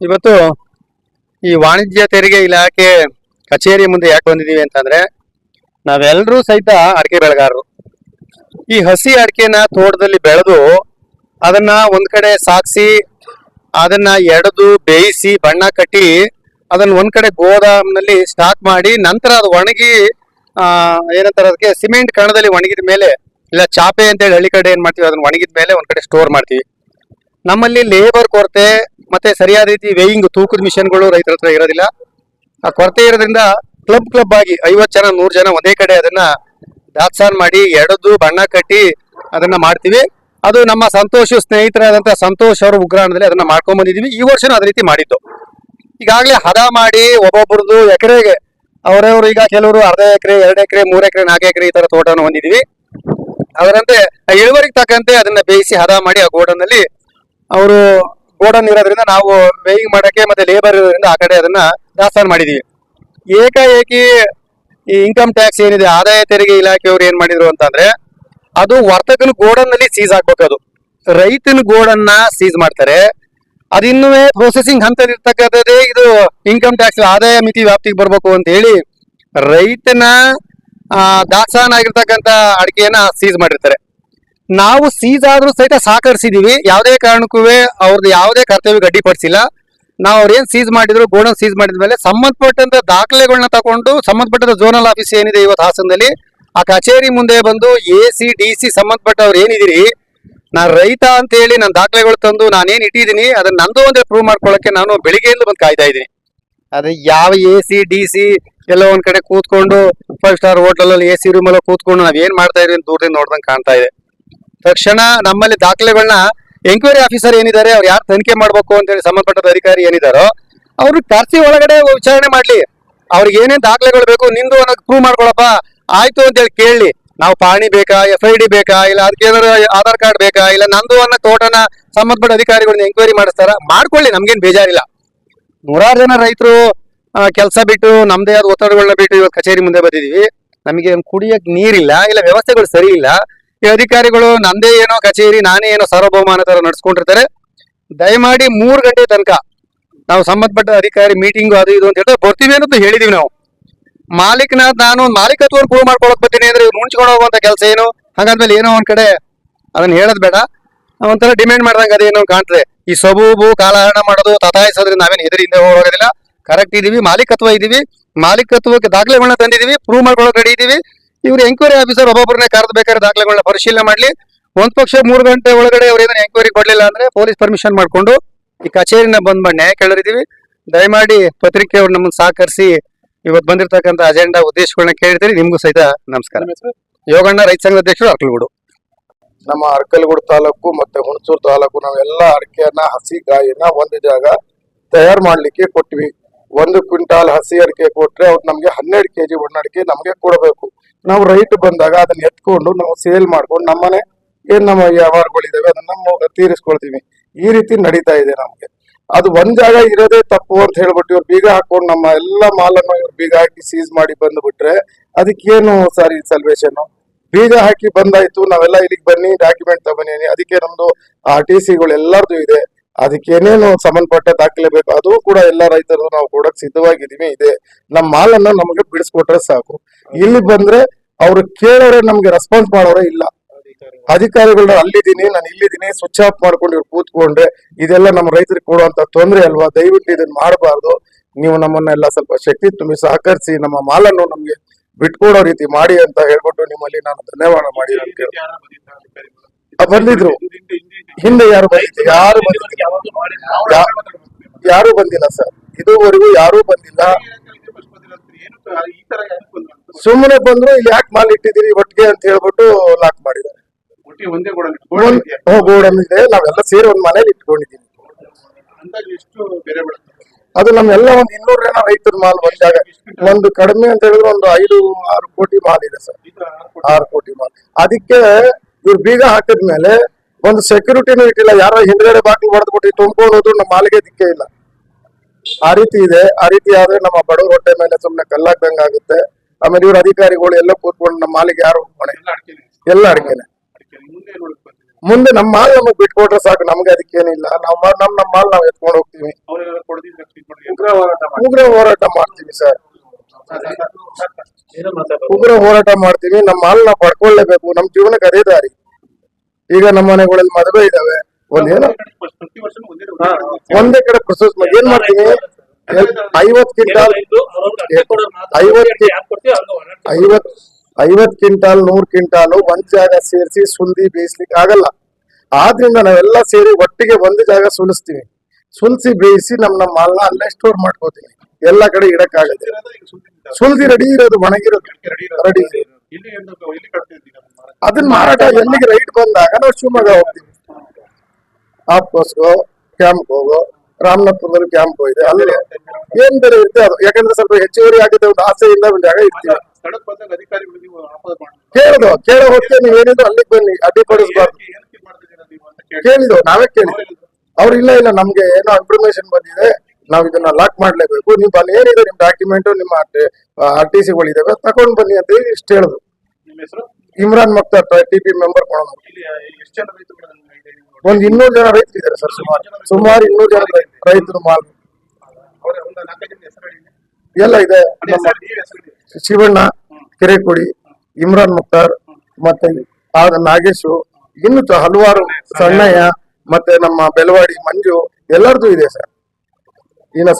ಇವತ್ತು ಈ ವಾಣಿಜ್ಯ ತೆರಿಗೆ ಇಲಾಖೆ ಕಚೇರಿ ಮುಂದೆ ಯಾಕೆ ಬಂದಿದ್ದೀವಿ ಅಂತಂದ್ರೆ ನಾವೆಲ್ಲರೂ ಸಹಿತ ಅಡಿಕೆ ಬೆಳೆಗಾರರು. ಈ ಹಸಿ ಅಡಿಕೆನ ತೋಟದಲ್ಲಿ ಬೆಳೆದು ಅದನ್ನ ಒಂದ್ ಕಡೆ ಸಾಕ್ಸಿ, ಅದನ್ನ ಎಡದು ಬೇಯಿಸಿ, ಬಣ್ಣ ಕಟ್ಟಿ ಅದನ್ನ ಒಂದ್ ಕಡೆ ಗೋದಾಮ್ನಲ್ಲಿ ಸ್ಟಾಕ್ ಮಾಡಿ ನಂತರ ಅದು ಒಣಗಿ, ಆ, ಏನಂತಾರೆ ಅದಕ್ಕೆ ಸಿಮೆಂಟ್ ಕಣದಲ್ಲಿ ಒಣಗಿದ ಮೇಲೆ ಇಲ್ಲ ಚಾಪೆ ಅಂತೇಳಿ ಹಳ್ಳಿ ಕಡೆ ಏನ್ ಮಾಡ್ತೀವಿ, ಅದನ್ನ ಒಣಗಿದ ಮೇಲೆ ಒಂದ್ ಕಡೆ ಸ್ಟೋರ್ ಮಾಡ್ತೀವಿ. ನಮ್ಮಲ್ಲಿ ಲೇಬರ್ ಕೊರತೆ ಮತ್ತೆ ಸರಿಯಾದ ರೀತಿ ವೇಯಿಂಗ್ ತೂಕದ ಮಿಷನ್ಗಳು ರೈತರ ಹತ್ರ ಇರೋದಿಲ್ಲ. ಆ ಕೊರತೆ ಇರೋದ್ರಿಂದ ಕ್ಲಬ್ ಕ್ಲಬ್ ಆಗಿ ಐವತ್ತು ಜನ, ನೂರು ಜನ ಒಂದೇ ಕಡೆ ಅದನ್ನ ದಾಸ್ತಾನ್ ಮಾಡಿ ಎಡದು ಬಣ್ಣ ಕಟ್ಟಿ ಅದನ್ನ ಮಾಡ್ತೀವಿ. ಅದು ನಮ್ಮ ಸಂತೋಷ ಸ್ನೇಹಿತರಾದಂತಹ ಸಂತೋಷ್ ಅವರ ಉಗ್ರಾಣದಲ್ಲಿ ಅದನ್ನ ಮಾಡ್ಕೊಂಡ್ ಬಂದಿದೀವಿ. ಈ ವರ್ಷನೂ ಅದೇ ರೀತಿ ಮಾಡಿದ್ದು. ಈಗಾಗಲೇ ಹದ ಮಾಡಿ ಒಬ್ಬೊಬ್ರದ್ದು ಎಕರೆಗೆ ಅವರವರು ಈಗ ಕೆಲವರು ಅರ್ಧ ಎಕರೆ, ಎರಡು ಎಕರೆ, ಮೂರು ಎಕರೆ, ನಾಲ್ಕು ಎಕರೆ ಈ ತರ ತೋಟವನ್ನು ಹೊಂದಿದೀವಿ. ಅದರಂತೆ ಇಳುವರಿಗೆ ತಕ್ಕಂತೆ ಅದನ್ನ ಬೇಯಿಸಿ ಹದ ಮಾಡಿ ಆ ಗೋಡನ್ನಲ್ಲಿ ಅವರು ಗೋಡನ್ ಇರೋದ್ರಿಂದ ನಾವು ವೇಯಿಂಗ್ ಮಾಡಕ್ಕೆ ಮತ್ತೆ ಲೇಬರ್ ಇರೋದ್ರಿಂದ ಆ ಕಡೆ ಅದನ್ನ ದಾಸ್ತಾನು ಮಾಡಿದೀವಿ. ಏಕಾಏಕಿ ಈ ಇನ್ಕಮ್ ಟ್ಯಾಕ್ಸ್ ಏನಿದೆ ಆದಾಯ ತೆರಿಗೆ ಇಲಾಖೆಯವರು ಏನ್ ಮಾಡಿದ್ರು ಅಂತಂದ್ರೆ ಅದು ವರ್ತಕನ ಗೋಡನ್ನಲ್ಲಿ ಸೀಸ್ ಆಗ್ಬೇಕು ಅದು. ರೈತನ ಗೋಡನ್ನ ಸೀಸ್ ಮಾಡ್ತಾರೆ. ಅದಿನ್ನೂ ಪ್ರೊಸೆಸಿಂಗ್ ಹಂತದಿರ್ತಕ್ಕಂಥದ್ದೇ ಇದು ಇನ್ಕಮ್ ಟ್ಯಾಕ್ಸ್ ಆದಾಯ ಮಿತಿ ವ್ಯಾಪ್ತಿಗೆ ಬರಬೇಕು ಅಂತ ಹೇಳಿ ರೈತನ ಆ, ದಾಸ್ತಾನು ಆಗಿರ್ತಕ್ಕಂಥ ಅಡಿಕೆಯನ್ನ ಸೀಸ್ ಮಾಡಿರ್ತಾರೆ. ನಾವು ಸೀಸ್ ಆದ್ರೂ ಸಹಿತ ಸಹಕರಿಸಿದೀವಿ. ಯಾವುದೇ ಕಾರಣಕ್ಕೂ ಅವ್ರದ್ದು ಯಾವುದೇ ಕರ್ತವ್ಯ ಗಡ್ಡಿಪಡಿಸಿಲ್ಲ ನಾವು ಅವ್ರೇನ್ ಸೀಸ್ ಮಾಡಿದ್ರು ಗೋಡನ್ ಸೀಸ್ ಮಾಡಿದ ಮೇಲೆ ಸಂಬಂಧಪಟ್ಟಂತ ದಾಖಲೆಗಳನ್ನ ತಗೊಂಡು ಸಂಬಂಧಪಟ್ಟ ಝೋನಲ್ ಆಫೀಸ್ ಏನಿದೆ ಇವತ್ತು ಹಾಸನದಲ್ಲಿ, ಆ ಕಚೇರಿ ಮುಂದೆ ಬಂದು ಎ ಸಿ ಡಿ ಸಿ ಸಂಬಂಧಪಟ್ಟವ್ರು ಏನಿದಿರಿ ನಾನು ರೈತ ಅಂತ ಹೇಳಿ ನನ್ನ ದಾಖಲೆಗಳು ತಂದು ನಾನೇನ್ ಇಟ್ಟಿದ್ದೀನಿ, ಅದನ್ನ ನಂದು ಒಂದೇ ಪ್ರೂವ್ ಮಾಡ್ಕೊಳ್ಳಕ್ಕೆ ನಾನು ಬೆಳಿಗ್ಗೆಯಿಂದ ಬಂದು ಕಾಯ್ತಾ ಇದ್ದೀನಿ. ಅದೇ ಯಾವ ಎ ಸಿ ಡಿ ಸಿ ಎಲ್ಲ ಒಂದ್ ಕಡೆ ಕೂತ್ಕೊಂಡು ಫೈವ್ ಸ್ಟಾರ್ ಹೋಟೆಲ್ ಅಲ್ಲಿ ಎ ಸಿ ರೂಮ್ ಎಲ್ಲ ಕೂತ್ಕೊಂಡು ನಾವ್ ಏನ್ ಮಾಡ್ತಾ ಅಂತ ದೂರದಿಂದ ನೋಡ್ದಂಗ್ ಕಾಣ್ತಾ ಇದೆ. ತಕ್ಷಣ ನಮ್ಮಲ್ಲಿ ದಾಖಲೆಗಳನ್ನ ಎಂಕ್ವೈರಿ ಆಫೀಸರ್ ಏನಿದ್ದಾರೆ, ಅವ್ರು ಯಾರು ತನಿಖೆ ಮಾಡಬೇಕು ಅಂತ ಹೇಳಿ ಸಂಬಂಧಪಟ್ಟ ಅಧಿಕಾರಿ ಏನಿದಾರೋ, ಅವರು ಕರ್ಸಿ ಒಳಗಡೆ ವಿಚಾರಣೆ ಮಾಡ್ಲಿ. ಅವ್ರಿಗೆ ಏನೇನು ದಾಖಲೆಗಳು ಬೇಕು, ನಿಂದು ಅನ್ನೋದು ಪ್ರೂವ್ ಮಾಡ್ಕೊಳಪ್ಪ. ಆಯ್ತು ಅಂತ ಹೇಳಿ ಕೇಳಲಿ. ನಾವು ಪಾಣಿ ಬೇಕಾ ಎಫ್ ಐ ಡಿ ಬೇಕಾ, ಇಲ್ಲ ಅದಕ್ಕೆ ಏನಾದ್ರು ಆಧಾರ್ ಕಾರ್ಡ್ ಬೇಕಾ, ಇಲ್ಲ ನಂದು ಅನ್ನೋ ತೋಟನ ಸಂಬಂಧಪಟ್ಟ ಅಧಿಕಾರಿಗಳನ್ನ ಎಂಕ್ವೈರಿ ಮಾಡಿಸ್ತಾರ, ಮಾಡ್ಕೊಳ್ಳಿ, ನಮ್ಗೇನು ಬೇಜಾರಿಲ್ಲ. ನೂರಾರು ಜನ ರೈತರು ಕೆಲಸ ಬಿಟ್ಟು, ನಮ್ದೇ ಆದ ಒತ್ತಡಗಳನ್ನ ಬಿಟ್ಟು ಇವತ್ತು ಕಚೇರಿ ಮುಂದೆ ಬಂದಿದೀವಿ. ನಮಗೆ ಕುಡಿಯಕ್ ನೀರಿಲ್ಲ, ಇಲ್ಲ ವ್ಯವಸ್ಥೆಗಳು ಸರಿ ಇಲ್ಲ. ಈ ಅಧಿಕಾರಿಗಳು, ನಂದೇ ಏನೋ ಕಚೇರಿ, ನಾನೇ ಏನೋ ಸಾರ್ವಭೌಮ ಅನ್ನೋ ತರ ನಡ್ಸ್ಕೊಂಡಿರ್ತಾರೆ. ದಯಮಾಡಿ ಮೂರು ಗಂಟೆ ತನಕ ನಾವು ಸಂಬಂಧಪಟ್ಟ ಅಧಿಕಾರಿ ಮೀಟಿಂಗ್ ಅದು ಇದು ಅಂತ ಹೇಳ್ತಾರೆ. ಬರ್ತೀವಿ ಅಂತ ಹೇಳಿದೀವಿ ನಾವು. ಮಾಲೀಕನ ನಾನು ಮಾಲೀಕತ್ವ ಪ್ರೂವ್ ಮಾಡ್ಕೊಳಕ್ ಬರ್ತೀನಿ ಅಂದ್ರೆ ಇವ್ರು ಮುಂಚ್ಕೊಂಡು ಹೋಗುವಂತ ಕೆಲಸ ಏನು? ಹಾಗಂದ್ಮೇಲೆ ಏನೋ ಒಂದ್ ಕಡೆ ಅದನ್ನ ಹೇಳೋದ್ ಬೇಡ. ಒಂಥರ ಡಿಮ್ಯಾಂಡ್ ಮಾಡ್ದಂಗ ಅದೇನೋ ಕಾಣ್ತದೆ. ಈ ಸಬೂಬು, ಕಾಲಹರಣ ಮಾಡೋದು, ತತಾಯಿಸೋದ್ರಿಂದ ನಾವೇನು ಹಿಂದೆ ಹೋಗೋದಿಲ್ಲ. ಕರೆಕ್ಟ್ ಇದೀವಿ, ಮಾಲೀಕತ್ವ ಇದೀವಿ. ಮಾಲೀಕತ್ವಕ್ಕೆ ದಾಖಲೆಗಳನ್ನ ತಂದಿದೀವಿ ಪ್ರೂವ್ ಮಾಡ್ಕೊಳಕ್ ರೆಡಿ ಇದೀವಿ. ಇವ್ರು ಎಂಕ್ವೈರಿ ಆಫೀಸರ್ ಒಬ್ಬೊಬ್ಬರನ್ನೇ ಕರೆದು ಬೇಕಾದ್ರೆ ದಾಖಲೆಗಳನ್ನ ಪರಿಶೀಲನೆ ಮಾಡಲಿ. ಒಂದ್ ಪಕ್ಷ ಮೂರು ಗಂಟೆ ಒಳಗಡೆ ಅವ್ರು ಏನಾದ್ರು ಎಂಕ್ವೈರಿ ಕೊಡ್ಲಿಲ್ಲ ಅಂದ್ರೆ ಪೊಲೀಸ್ ಪರ್ಮಿಷನ್ ಮಾಡಿಕೊಂಡು ಈ ಕಚೇರಿನ ಬಂದ್ ಮಾಡಿ ನ್ಯಾಯ ಕೇಳಿದೀವಿ ದಯಮಾಡಿ ಪತ್ರಿಕೆ ಅವ್ರು ನಮ್ಮನ್ನು ಸಹಕರಿಸಿ ಇವತ್ತು ಬಂದಿರತಕ್ಕಂತ ಅಜೆಂಡಾ ಉದ್ದೇಶಗಳನ್ನ ಕೇಳ್ತೀರಿ. ನಿಮ್ಗೂ ಸಹಿತ ನಮಸ್ಕಾರ. ಯೋಗಣ್ಣ ರೈತ ಸಂಘದ ಅಧ್ಯಕ್ಷರು ಅರ್ಕಲ್ಗೂಡು. ನಮ್ಮ ಅರ್ಕಲ್ಗೂಡು ತಾಲೂಕು ಮತ್ತೆ ಹುಣಸೂರು ತಾಲೂಕು ನಾವೆಲ್ಲ ಅಡಿಕೆಯನ್ನ ಹಸಿ ಗಾಯಿನ ಒಂದು ಜಾಗ ತಯಾರು ಮಾಡ್ಲಿಕ್ಕೆ ಕೊಟ್ವಿ. ಒಂದು ಕ್ವಿಂಟಾಲ್ ಹಸಿ ಅಡಿಕೆ ಕೊಟ್ರೆ ಅವ್ರು ನಮ್ಗೆ ಹನ್ನೆರಡು ಕೆಜಿ ಒಣ್ಣಡಿಕೆ ನಮ್ಗೆ ಕೊಡಬೇಕು. ನಾವು ರೈಟ್ ಬಂದಾಗ ಅದನ್ನ ಎತ್ಕೊಂಡು ನಾವು ಸೇಲ್ ಮಾಡ್ಕೊಂಡು ನಮ್ಮನೆ ಏನ್ ನಮ್ಮ ವ್ಯವಹಾರಗಳಿದಾವೆ ಅದನ್ನ ನಮ್ಮ ತೀರಿಸ್ಕೊಳ್ತೀವಿ. ಈ ರೀತಿ ನಡೀತಾ ಇದೆ ನಮ್ಗೆ. ಅದು ಒಂದ್ ಜಾಗ ಇರೋದೇ ತಪ್ಪು ಅಂತ ಹೇಳ್ಬಿಟ್ಟು ಇವ್ರು ಬೀಗ ಹಾಕೊಂಡು ನಮ್ಮ ಎಲ್ಲ ಮಾಲನ್ನು ಇವ್ರು ಬೀಗ ಹಾಕಿ ಸೀಸ್ ಮಾಡಿ ಬಂದ್ಬಿಟ್ರೆ ಅದಕ್ಕೇನು ಸರ್ ಬೀಜ ಬೀಗ ಹಾಕಿ ಬಂದಾಯ್ತು, ನಾವೆಲ್ಲ ಇಲ್ಲಿಗೆ ಬನ್ನಿ ಡಾಕ್ಯುಮೆಂಟ್ ತಗೊಂಡಿ ಅದಕ್ಕೆ ನಮ್ದು ಆರ್ ಟಿ ಸಿಗಳು ಎಲ್ಲರದು ಇದೆ. ಅದಕ್ಕೆ ಏನೇನು ಸಂಬಂಧಪಟ್ಟ ದಾಖಲೆ ಬೇಕು ಅದು ಕೂಡ ಎಲ್ಲ ರೈತರು ನಾವು ಕೊಡಕ್ ಸಿದ್ಧವಾಗಿದ್ದೀವಿ. ಇದೆ. ನಮ್ಮ ಮಾಲನ್ನ ನಮಗೆ ಬಿಡಿಸ್ಕೊಟ್ರೆ ಸಾಕು. ಇಲ್ಲಿ ಬಂದ್ರೆ ಅವ್ರು ಕೇಳೋರೆ ನಮ್ಗೆ ರೆಸ್ಪಾನ್ಸ್ ಮಾಡೋರೆ ಇಲ್ಲ. ಅಧಿಕಾರಿಗಳನ್ನ ಅಲ್ಲಿದ್ದೀನಿ, ನಾನು ಇಲ್ಲಿದ್ದೀನಿ ಸ್ವಿಚ್ ಆಫ್ ಮಾಡ್ಕೊಂಡು ಇವ್ರು ಕೂತ್ಕೊಂಡ್ರೆ ಇದೆಲ್ಲ ನಮ್ಮ ರೈತರಿಗೆ ಕೊಡುವಂತ ತೊಂದ್ರೆ ಅಲ್ವಾ? ದಯವಿಟ್ಟು ಇದನ್ನ ಮಾಡಬಾರ್ದು. ನೀವು ನಮ್ಮನ್ನೆಲ್ಲ ಸ್ವಲ್ಪ ಶಕ್ತಿ ತುಂಬಿ ಸಹಕರಿಸಿ, ನಮ್ಮ ಮಾಲನ್ನು ನಮ್ಗೆ ಬಿಟ್ಕೊಡೋ ರೀತಿ ಮಾಡಿ ಅಂತ ಹೇಳ್ಬಿಟ್ಟು ನಿಮ್ಮಲ್ಲಿ ನಾನು ಧನ್ಯವಾದ ಮಾಡಿ ಬಂದಿದ್ರು. ಹಿಂದೆ ಯಾರು ಬಂದಿದ್ರು ಯಾರು ಯಾರು ಬಂದಿಲ್ಲ ಸರ್. ಇದುವರೆಗೂ ಯಾರು ಬಂದಿಲ್ಲ. ಸುಮ್ಮನೆ ಬಂದ್ರು, ಇಲ್ಲಿ ಯಾಕೆ ಮಾಲ್ ಇಟ್ಟಿದ್ದೀರಿ? ಒಟ್ಟಿಗೆ ಅಂತ ಹೇಳ್ಬಿಟ್ಟು ಲಾಕ್ ಮಾಡಿದ್ದಾರೆ. ಗೋಡನ್ ಇದೆ. ನಾವೆಲ್ಲ ಸೇರಿ ಒಂದ್ ಮನೇಲಿ ಎಷ್ಟು ಅದು ನಮ್ಮೆಲ್ಲ ಒಂದ್ ಇನ್ನೂರ ಜನ ರೈತರ ಮಾಲ್ ಬಂದಾಗ. ಒಂದು ಕಡಿಮೆ ಅಂತ ಹೇಳಿದ್ರೆ ಒಂದು ಐದು, ಆರು ಕೋಟಿ ಮಾಲ್ ಇದೆ ಸರ್. ಆರು ಕೋಟಿ ಮಾಲ್. ಅದಕ್ಕೆ ಇವ್ರು ಬೀಗ ಹಾಕಿದ್ಮೇಲೆ ಒಂದು ಸೆಕ್ಯೂರಿಟಿನೂ ಇಟ್ಟಿಲ್ಲ. ಯಾರೋ ಹಿಂದ್ಗಡೆ ಬಾಗಿಲು ಹೊಡೆದು ಕೊಟ್ಟು ತುಂಬ್ಕೊಂಡು ಹೋದ್ರು ನಮ್ಮ ಮಾಲಿಗೆ ದಿಕ್ಕೇ ಇಲ್ಲ. ಆ ರೀತಿ ಇದೆ. ಆ ರೀತಿ ಆದ್ರೆ ನಮ್ಮ ಬಡವ್ರ ಹೊಟ್ಟೆ ಮೇಲೆ ಸುಮ್ನೆ ಕಲ್ಲಾಗ್ದಂಗ ಆಗುತ್ತೆ. ಆಮೇಲೆ ಇವ್ರ ಅಧಿಕಾರಿಗಳು ಎಲ್ಲ ಕೂತ್ಕೊಂಡು ನಮ್ಮ ಮಾಲಿಗೆ ಯಾರು ಹೊಣೆ? ಎಲ್ಲ ಅಡಿಕೆನೆ. ಎಲ್ಲ ಅಡಿಕೆನೆ. ಅಡಿಕೆನೆ. ಮುಂದೆ ನೋಡಕ್ ಬರ್ತೀವಿ. ಮುಂದೆ ನಮ್ಮ ಮಾಲ್ ನಮಗ್ ಬಿಟ್ಕೊಟ್ರೆ ಸಾಕು. ನಮ್ಗೆ ಅದಕ್ಕೇನಿಲ್ಲ ನಾವು ನಮ್ ನಮ್ಮ ಮಾಲ್ ನಾವು ಎತ್ಕೊಂಡು ಹೋಗ್ತೀವಿ. ಅವ್ರಿಗೆಲ್ಲ ಕೊಡದಿದ್ರೆ ಇದು ಮಾಡಿ ಉಗ್ರ ಹೋರಾಟ ಉಗ್ರ ಹೋರಾಟ ಮಾಡ್ತೀವಿ. ಸರ್ ಉಗ್ರ ಹೋರಾಟ ಮಾಡ್ತೀವಿ, ನಮ್ಮ ಮಾಲ್ ನಾವು ಪಡ್ಕೊಳ್ಳೇಬೇಕು ನಮ್ ಜೀವನಕ್ಕೆ ಅದೇ ದಾರಿ. ಈಗ ನಮ್ಮ ಮನೆಗಳಲ್ಲಿ ಮದುವೆ ಇದಾವೆ. ಒಂದ್ ಏನೋ ಒಂದೇ ಕಡೆ ಪ್ರೊಸೆಸ್ ಏನ್ ಮಾಡ್ತೀವಿ? ಐವತ್ ಕ್ವಿಂಟಾಲ್ ಐವತ್ ಐವತ್ ಐವತ್ ಕ್ವಿಂಟಾಲ್ ನೂರ್ ಕ್ವಿಂಟಾಲ್ ಒಂದ್ ಜಾಗ ಸೇರಿಸಿ ಸುಲ್ದಿ ಬೇಯಿಸ್ಲಿಕ್ಕೆ ಆಗಲ್ಲ. ಆದ್ರಿಂದ ನಾವೆಲ್ಲ ಸೇರಿ ಒಟ್ಟಿಗೆ ಒಂದು ಜಾಗ ಸುಲಿಸ್ತೀವಿ. ಸುಲ್ಸಿ ಬೇಯಿಸಿ ನಮ್ ನಮ್ಮ ಮಾಲ್ನ ಅಲ್ಲೇ ಸ್ಟೋರ್ ಮಾಡ್ಕೋತೀವಿ. ಎಲ್ಲ ಕಡೆ ಇಡಕ್ಕಾಗತ್ತೆ ಸುಲ್ದಿ ರೆಡಿ ಇರೋದು, ಒಣಗಿರೋದು ರೆಡಿ. ಅದನ್ನ ಮಾರಾಟ ಎಲ್ಲಿಗೆ ರೈಟ್ ಬಂದಾಗ ನಾವು ಶಿವಮೊಗ್ಗ ಹೋಗ್ತೀವಿ. ಆಪ್ಕೋಸ್ಗೋ ಕ್ಯಾಂಪ್ ಹೋಗೋ, ರಾಮನಾಥಪುರದಲ್ಲಿ ಕ್ಯಾಂಪ್ ಇದೆ ಅಲ್ಲಿ ಏನ್ ಬೇರೆ ಇರುತ್ತೆ ಅದು? ಯಾಕಂದ್ರೆ ಸ್ವಲ್ಪ ಹೆಚ್ಚುವರಿ ಆಗಿದೆ ಒಂದು ಆಸೆಯಿಂದ ಒಂದು ಜಾಗ ಇರ್ತೀವಿ. ಕೇಳಿದ್ವು ಕೇಳೋ ಹೊತ್ತಿಗೆ ನೀವೇನಿದ್ರು ಅಲ್ಲಿಗೆ ಬನ್ನಿ ಅಡ್ಡಿಪಡಿಸಬಾರ್ದು ಏನಕ್ಕೆ ಇದು ಮಾಡ್ತಿದ್ದೀರಾ ನೀವು ಅಂತ ಕೇಳಿ ಕೇಳಿದ್ವು. ನಾವೇ ಕೇಳಿದ್ವಿ ಅವ್ರು ಇಲ್ಲ ಇಲ್ಲ, ನಮ್ಗೆ ಏನೋ ಇನ್ಫಾರ್ಮೇಶನ್ ಬಂದಿದೆ. ನಾವ್ ಇದನ್ನ ಲಾಕ್ ಮಾಡ್ಲೇಬೇಕು. ನೀವು ಅಲ್ಲಿ ಏನಿದೆ ನಿಮ್ ಡಾಕ್ಯುಮೆಂಟ್ ನಿಮ್ಮ ಆರ್ ಟಿ ಸಿಗಳಿದಾವೆ ತಗೊಂಡ್ ಬನ್ನಿ ಅಂತ ಹೇಳಿ ಇಷ್ಟು ಹೆಸರು? Imran Mukhtar T P member. ಒಂದ್ ಇನ್ನೂರು ಜನ ರೈತರು ಇದಾರೆ ಸರ್ ಸುಮಾರು. ಸುಮಾರು ಇನ್ನೂರು ಜನ ರೈತರು ಮಾಲ್. ಎಲ್ಲ ಇದೆ. ಶಿವಣ್ಣ ಕೆರೆಕೊಡಿ ಇಮ್ರಾನ್ ಮುಕ್ತಾರ್ ಮತ್ತೆ ನಾಗೇಶು ಇನ್ನು ಹಲವಾರು ಸಣ್ಣಯ್ಯ ಮತ್ತೆ ನಮ್ಮ ಬೆಳವಾಡಿ ಮಂಜು ಎಲ್ಲರದು ಇದೆ ಸರ್. ಇನ್ನು